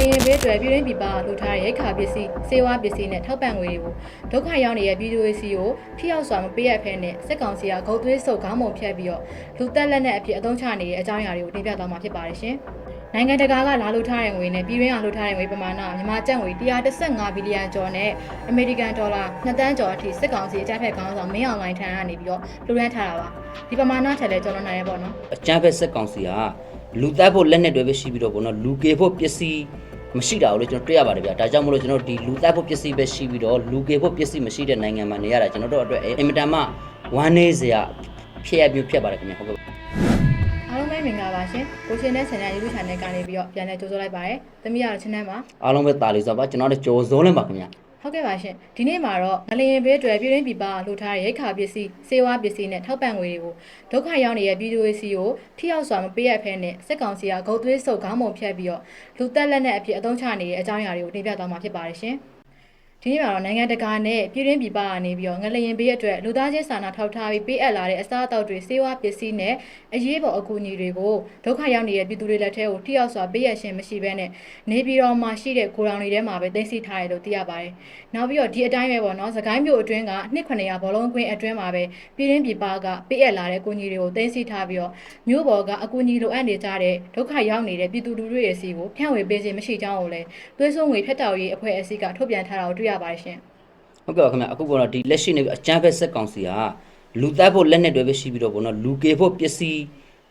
လျင်ဘေးတွေပြည်ရင်းပြည်ပကလှူထားတဲ့ရိတ်ခါပစ္စည်းစေဝါပစ္စည်းနဲ့ထောက်ပံ့ငွေတွေကိုဒုက္ခရောက်နေတဲ့ပြည်သူတွေစီကိုထိရောက်စွာမပေးရဖဲနဲ့စစ်ကောင်စီကဂုတ်သွေးစုပ်ခေါင်းပုံဖြတ်ပြီးတော့လူတက်လက်နဲ့အဖြစ်အသုံးချနေတဲ့အကြောင်းအရာတွေကိုတင်ပြသွားမှာဖြစ်ပါတယ်ရှင်။နိုင်ငံတကာကလာလှူထားတဲ့ငွေနဲ့ပြည်ရင်းကလှူထားတဲ့ငွေပမာဏမြန်မာကျပ်ငွေ115ဘီလီယံကျော်နဲ့အမေရိကန်ဒေါ်လာ2တန်းကျော်အထိစစ်ကောင်စီအကြမ်းဖက်ခေါင်းဆောင်မင်းအောင်လှိုင်ထံကနေပြီးတော့လှူဒန်းထားတာပါ။ဒီပမာဏထက်လည်းကျော်လွန်နိုင်ရပေါ့နော်။အကြမ်းဖက်စစ်ကောင်စီကလူတက်ဖို့လက်နဲ့တွဲပဲရှိပြီးတော့ပေါ့နော်လူကေဖို့ပစ္စည်း မရှိတာကိုလည်းကျွန်တော်တွေ့ရပါတယ်ဗျာဒါကြောင့်မလို့ကျွန်တော်ဒီလူတက်ဖို့ပစ္စည်းပဲရှိပြီးတော့လူကေဖို့ပစ္စည်းမရှိတဲ့နိုင်ငံမှာနေရတာကျွန်တော်တို့အတွက်အင်မတန်မှဝမ်းနေစရာဖြစ်ရမျိုးဖြစ်ပါတယ်ခင်ဗျာဟုတ်ကဲ့အားလုံးပဲမင်္ဂလာပါရှင်ကိုရှင်နဲ့ဆန်တဲ့ YouTube channel ကနေပြီးတော့ပြန်လည်ကြိုဆိုလိုက်ပါတယ်သမီးကတော့ channel မှာအားလုံးပဲတာလီဆိုပါကျွန်တော်တို့ကြော်စုံးလဲပါခင်ဗျာ ဟုတ်ကဲ့ပါရှင်ဒီနေ့မှာတော့ငလျင်ဘေးတွေပြည်ရင်းပြည်ပကလှူထားတဲ့ရိတ်ခါပစ္စည်းစေဝါပစ္စည်းနဲ့ထောက်ပံ့ငွေတွေကိုဒုက္ခရောက်နေတဲ့ပြည်သူတွေစီကိုထိရောက်စွာမပေးရဖဲနဲ့စစ်ကောင်စီကဂုတ်သွေးစုပ်ခေါင်းပုံဖြတ်ပြီးတော့လူတက်လက်နဲ့အဖြစ်အသုံးချနေတဲ့အကြောင်းအရာတွေကိုတင်ပြသွားမှာဖြစ်ပါတယ်ရှင် ဒီနေ့မှာတော့နိုင်ငံတကာနဲ့ပြည်ရင်းပြည်ပကနေပြီးတော့ငလျင်ဘေးအတွက်လူသားချင်းစာနာထောက်ထားပြီးပေးအပ်လာတဲ့အစားအသောက်တွေစေဝါပစ္စည်းနဲ့အရေးပေါ်အကူအညီတွေကိုဒုက္ခရောက်နေတဲ့ပြည်သူတွေလက်ထဲကိုထိရောက်စွာပေးရရှင်မရှိဘဲနဲ့နေပြည်တော်မှာရှိတဲ့ကိုရောင်တွေထဲမှာပဲသိမ်းဆည်းထားရလို့သိရပါတယ်။နောက်ပြီးတော့ဒီအတိုင်းပဲပေါ့နော်။စကိုင်းမြို့အတွင်းကနှစ်900ဘောလုံးကွင်းအတွင်းမှာပဲပြည်ရင်းပြည်ပကပေးအပ်လာတဲ့ကူညီတွေကိုသိမ်းဆည်းထားပြီးတော့မြို့ပေါ်ကအကူအညီလိုအပ်နေကြတဲ့ဒုက္ခရောက်နေတဲ့ပြည်သူလူထုရဲ့စီကိုဖြန့်ဝေပေးခြင်းမရှိကြောင်းကိုလည်းသွေးစွန်းငွေဖက်တောက်ရေးအဖွဲ့အစည်းကထုတ်ပြန်ထားတာကိုတွေ့ရပါတယ်ရှင်။ဟုတ်ကဲ့ပါခင်ဗျာအခုပေါ့နော်ဒီလက်ရှိနေအကြမ်းဖက်စစ်ကောင်စီကလူတက်ဖို့လက်နဲ့တွဲပဲရှိပြီးတော့ပေါ့နော်လူကေဖို့ပစ္စည်း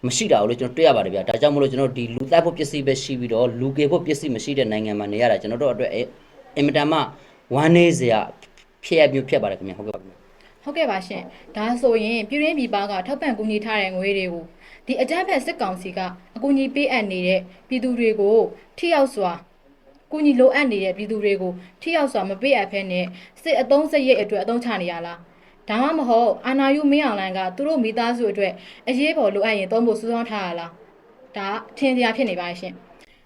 မရှိတာကိုလည်းကျွန်တော်တွေ့ရပါတယ်ဗျာဒါကြောင့်မလို့ကျွန်တော်ဒီလူတက်ဖို့ပစ္စည်းပဲရှိပြီးတော့လူကေဖို့ပစ္စည်းမရှိတဲ့နိုင်ငံမှာနေရတာကျွန်တော်တို့အတွက်အင်မတန်မှဝမ်းနေစရာဖြစ်ရမျိုးဖြစ်ပါတယ်ခင်ဗျာဟုတ်ကဲ့ပါခင်ဗျာဟုတ်ကဲ့ပါရှင်ဒါဆိုရင်ပြည်ရင်းပြည်ပကထောက်ပံ့ကူညီထားတဲ့ငွေတွေကိုဒီအကြမ်းဖက်စစ်ကောင်စီကအကူအညီပေးအပ်နေတဲ့ပြည်သူတွေကိုထိရောက်စွာ ကူညီလိုအပ်နေတဲ့ပြည်သူတွေကိုထိရောက်စွာမပေးအပ်ဖဲနဲ့စစ်အုံးစရိတ်အတွက်အသုံးချနေရလားဒါမှမဟုတ်အာနာယုမင်းအောင်လိုင်ကသူတို့မိသားစုအတွက်အရေးပေါ်လိုအပ်ရင်သုံးဖို့စူးစမ်းထားရလားဒါထင်စရာဖြစ်နေပါရှင်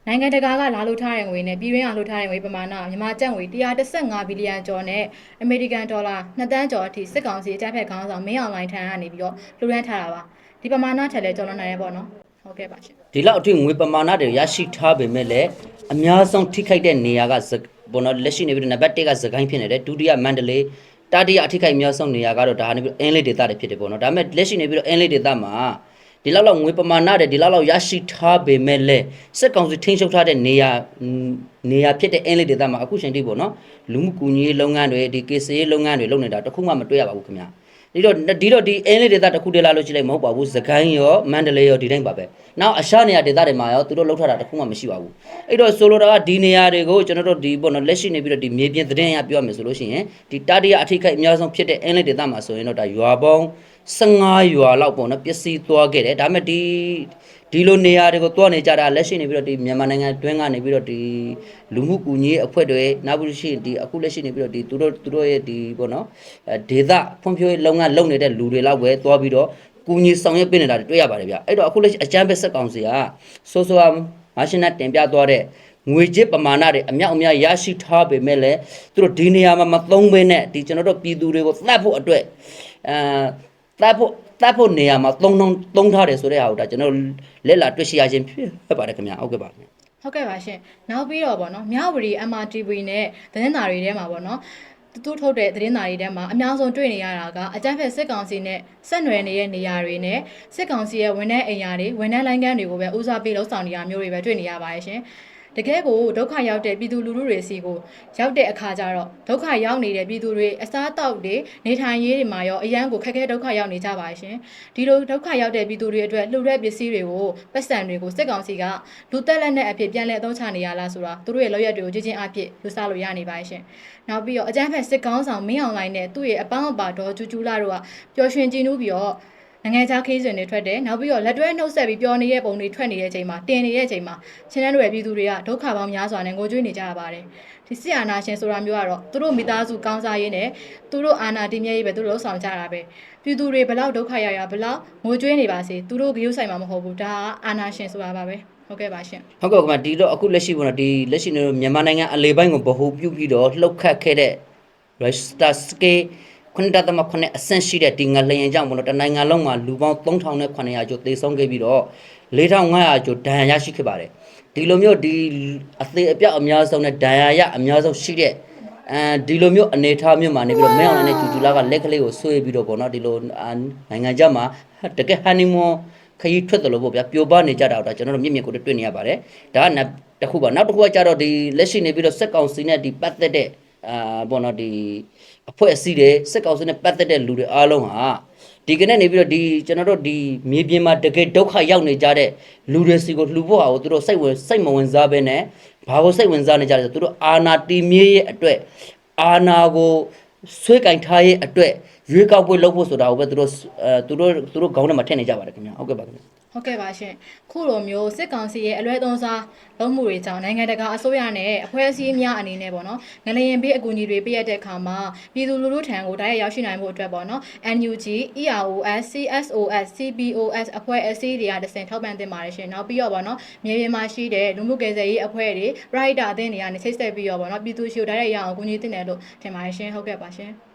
နိုင်ငံတကာကလာလှူထားတဲ့ငွေနဲ့ပြည်တွင်းကလှူထားတဲ့ငွေပမာဏမြန်မာကျပ်ငွေ115ဘီလီယံကျော်နဲ့အမေရိကန်ဒေါ်လာ2တန်းကျော်အထိစစ်ကောင်စီအကြမ်းဖက်ခေါင်းဆောင်မင်းအောင်လှိုင်ထံကနေပြီးတော့လှူဒန်းထားတာပါဒီပမာဏထက်လည်းကျော်လွန်နိုင်ရပေါ့နော်ဟုတ်ကဲ့ပါရှင်ဒီလောက်အထိငွေပမာဏတွေရရှိထားပေမဲ့လည်း အများဆုံးထိခိုက်တဲ့နေရာကဇဘောနော်လက်ရှိနေပြီးတော့နံပါတ်1ကသခိုင်းဖြစ်နေတယ်ဒုတိယမန္တလေးတတိယအထိခိုက်အများဆုံးနေရာကတော့ဒါဟာနေပြီးတော့အင်းလေးဒေသတွေဖြစ်တယ်ပေါ့နော်ဒါပေမဲ့လက်ရှိနေပြီးတော့အင်းလေးဒေသမှာဒီလောက်လောက်ငွေပမာဏတွေဒီလောက်လောက်ရရှိထားပေမဲ့လည်းစစ်ကောင်စီထိန်းချုပ်ထားတဲ့နေရာနေရာဖြစ်တဲ့အင်းလေးဒေသမှာအခုချိန်ထိပေါ့နော်လူမှုကူညီရေးလုပ်ငန်းတွေဒီ case ရေးလုပ်ငန်းတွေလုပ်နေတာတခုမှမတွေ့ရပါဘူးခင်ဗျာ ဒီတော့ဒီတော့ဒီအင်းလေးဒေသတစ်ခုတည်းလာလို့ရှိလိုက်မဟုတ်ပါဘူးသခိုင်းရောမန္တလေးရောဒီတိုင်းပါပဲနောက်အရှားနေရာဒေသတွေမှာရောသူတို့လှုပ်ထတာတစ်ခုမှမရှိပါဘူးအဲ့တော့ဆိုလိုတာကဒီနေရာတွေကိုကျွန်တော်တို့ဒီပေါ့နော်လက်ရှိနေပြီးတော့ဒီမြေပြင်သတင်းရပြောရမယ်ဆိုလို့ရှိရင်ဒီတတိယအထိခိုက်အများဆုံးဖြစ်တဲ့အင်းလေးဒေသမှာဆိုရင်တော့ဒါရွာပေါင်း 15ရွာလောက်ပေါ့နော်ပစ္စည်းသွားခဲ့တယ်ဒါပေမဲ့ဒီဒီလိုနေရာတွေကိုတွားနေကြတာလက်ရှိနေပြီးတော့ဒီမြန်မာနိုင်ငံတွင်းကနေပြီးတော့ဒီလူမှုကူညီရေးအဖွဲ့တွေနောက်ပြီးရှိရင်ဒီအခုလက်ရှိနေပြီးတော့ဒီသူတို့သူတို့ရဲ့ဒီပေါ့နော်အဲဒေသဖွံ့ဖြိုးရေးလုပ်ငန်းလုပ်နေတဲ့လူတွေလောက်ပဲတွားပြီးတော့ကူညီဆောင်ရွက်ပေးနေတာတွေတွေ့ရပါတယ်ဗျအဲ့တော့အခုလက်ရှိအကြမ်းဖက်ဆက်ကောင်စီကဆိုဆိုအားမာရှင်နဲ့တင်ပြသွားတဲ့ငွေချစ်ပမာဏတွေအမြောက်အများရရှိထားပေမဲ့လည်းသူတို့ဒီနေရာမှာမသုံးဘဲနဲ့ဒီကျွန်တော်တို့ပြည်သူတွေကိုသတ်ဖို့အတွက်အဲ သတ်ဖို့တတ်ဖို့နေရာမှာသုံးလုံးသုံးထားတယ်ဆိုတဲ့ဟာကိုဒါကျွန်တော်လက်လာတွေ့ရှိရခြင်းဖြစ်ပါတယ်ခင်ဗျာဟုတ်ကဲ့ပါခင်ဗျာဟုတ်ကဲ့ပါရှင်နောက်ပြီးတော့ဗောနော်မြဝတီ MRTV နဲ့သတင်းစာတွေထဲမှာဗောနော်တူတူထုတ်တဲ့သတင်းစာတွေထဲမှာအများဆုံးတွေ့နေရတာကအကြမ်းဖက်စစ်ကောင်စီနဲ့ဆက်နွယ်နေတဲ့နေရာတွေနဲ့စစ်ကောင်စီရဲ့ဝန်ထမ်းအိမ်ယာတွေဝန်ထမ်းလိုင်းကန်းတွေကိုပဲဦးစားပေးလှုပ်ဆောင်နေရမျိုးတွေပဲတွေ့နေရပါတယ်ရှင် တကယ်ကိုဒုက္ခရောက်တဲ့ပြည်သူလူထုတွေစီကိုရောက်တဲ့အခါကျတော့ဒုက္ခရောက်နေတဲ့ပြည်သူတွေအစားအသောက်တွေနေထိုင်ရေးတွေမှာရောအရန်ကိုခက်ခဲဒုက္ခရောက်နေကြပါရှင်ဒီလိုဒုက္ခရောက်တဲ့ပြည်သူတွေအတွက်လှူတဲ့ပစ္စည်းတွေကိုပတ်စံတွေကိုစစ်ကောင်စီကလူသက်လက်နဲ့အဖြစ်ပြန်လည်အသုံးချနေရလားဆိုတာသူတို့ရဲ့လောက်ရက်တွေကိုကြည်ချင်းအဖြစ်ယူဆလို့ရနေပါရှင်နောက်ပြီးတော့အကြမ်းဖက်စစ်ကောင်းဆောင်မင်းအောင်လိုင်းနဲ့သူ့ရဲ့အပေါင်းအပါဒေါ်ကျူကျူလာတို့ကပျော်ရွှင်ကြည်နူးပြီးတော့ နိုင်ငံခြားခေးစဉ်တွေထွက်တယ်နောက်ပြီးတော့လက်တွဲနှုတ်ဆက်ပြီးပျော်နေတဲ့ပုံတွေထွက်နေတဲ့အချိန်မှာတင်နေတဲ့အချိန်မှာချင်းတန်းတွေပြည်သူတွေကဒုက္ခပေါင်းများစွာနဲ့ငိုကြွေးနေကြရပါတယ်ဒီစစ်အာဏာရှင်ဆိုတာမျိုးကတော့သူတို့မိသားစုကောင်းစားရေးနဲ့သူတို့အာဏာတည်မြဲရေးပဲသူတို့လှုပ်ဆောင်ကြတာပဲပြည်သူတွေဘလောက်ဒုက္ခရရဘလောက်ငိုကြွေးနေပါစေသူတို့ဂရုစိုက်မှာမဟုတ်ဘူးဒါကအာဏာရှင်ဆိုတာပါပဲဟုတ်ကဲ့ပါရှင်ဟုတ်ကဲ့ခင်ဗျာဒီတော့အခုလက်ရှိပေါ့နော်ဒီလက်ရှိနေတော့မြန်မာနိုင်ငံအလေပိုင်းကိုဗဟုပြုပြီးတော့လှုပ်ခတ်ခဲ့တဲ့ Rasta Scale ခုနှစ်တသမခုနှစ်အဆင့်ရှိတဲ့ဒီငလျင်ကြောင့်ပေါ့နော်တနိုင်ငံလုံးမှာလူပေါင်း3900ကျော်သေဆုံးခဲ့ပြီးတော့4500ကျော်ဒဏ်ရာရရှိခဲ့ပါတယ်ဒီလိုမျိုးဒီအသေးအပြောက်အများဆုံးနဲ့ဒဏ်ရာရအများဆုံးရှိတဲ့အဲဒီလိုမျိုးအနေအထားမျိုးမှာနေပြီးတော့မင်းအောင်လည်းကျူကျူလာကလက်ကလေးကိုဆွေးပြီးတော့ပေါ့နော်ဒီလိုအာနိုင်ငံခြားမှာတကယ်ဟန်နီမွန်ခရီးထွက်တယ်လို့ပေါ့ဗျာပျော်ပါနေကြတာတော့ကျွန်တော်တို့မြင့်မြင့်ကိုတွေ့နေရပါတယ်ဒါကနတစ်ခုပါနောက်တစ်ခုကကြတော့ဒီလက်ရှိနေပြီးတော့စက်ကောင်စီနဲ့ဒီပတ်သက်တဲ့အာပေါ့နော်ဒီ အဖွဲ့အစည်းတွေစက်ကောင်စီနဲ့ပတ်သက်တဲ့လူတွေအားလုံးဟာဒီကနေ့နေပြီးတော့ဒီကျွန်တော်တို့ဒီမြေပြင်မှာတကယ်ဒုက္ခရောက်နေကြတဲ့လူတွေစီကိုလှူဖို့ဟာကိုသူတို့စိတ်ဝင်စိတ်မဝင်စားဘဲနဲ့ဘာကိုစိတ်ဝင်စားနေကြလဲဆိုသူတို့အာနာတီမြေရဲ့အတွက်အာနာကိုဆွဲကင်ထားရဲ့အတွက်ရွေးကောက်ပွဲလုပ်ဖို့ဆိုတာကိုပဲသူတို့အဲသူတို့သူတို့ခေါင်းထဲမှာထည့်နေကြပါတယ်ခင်ဗျာဟုတ်ကဲ့ပါခင်ဗျာဟုတ်ကဲ့ပါရှင်ခုလိုမျိုးစစ်ကောင်စီရဲ့အလွဲသုံးစားလုံးမှုတွေကြောင့်နိုင်ငံတကာအစိုးရနဲ့အဖွဲ့အစည်းများအနေနဲ့ပေါ့နော်ငလျင်ပေးအကူအညီတွေပေးရတဲ့အခါမှာပြည်သူလူထုထံကိုတိုက်ရိုက်ရောက်ရှိနိုင်မှုအတွက်ပေါ့နော် NUG EROS CSOS CBOS အဖွဲ့အစည်းတွေကတစင်ထောက်ပံ့တင်ပါတယ်ရှင်နောက်ပြီးတော့ပေါ့နော်မြေပြင်မှာရှိတဲ့လူမှုကယ်ဆယ်ရေးအဖွဲ့တွေ writer အသင်းတွေကနေချိတ်ဆက်ပြီးတော့ပေါ့နော်ပြည်သူရှိုတိုက်ရိုက်ရအောင်အကူအညီတင်တယ်လို့ထင်ပါတယ်ရှင်ဟုတ်ကဲ့ပါရှင်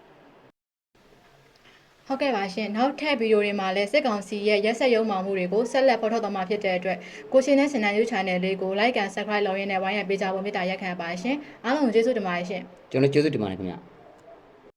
ဟုတ်ကဲ့ပါရှင်နောက်ထပ်ဗီဒီယိုတွေမှာလည်းစစ်ကောင်စီရဲ့ရက်ဆက်ရုံမှမှုတွေကိုဆက်လက်ပေါ်ထုတ်သွားမှာဖြစ်တဲ့အတွက်ကိုရှင်နဲ့စင်နန် YouTube Channel လေးကို Like and Subscribe လုပ်ရင်းနဲ့ဝိုင်းရပေးကြဖို့မေတ္တာရက်ခံပါရှင်အားလုံးကိုကျေးဇူးတင်ပါတယ်ရှင်ကျွန်တော်ကျေးဇူးတင်ပါတယ်ခင်ဗျာ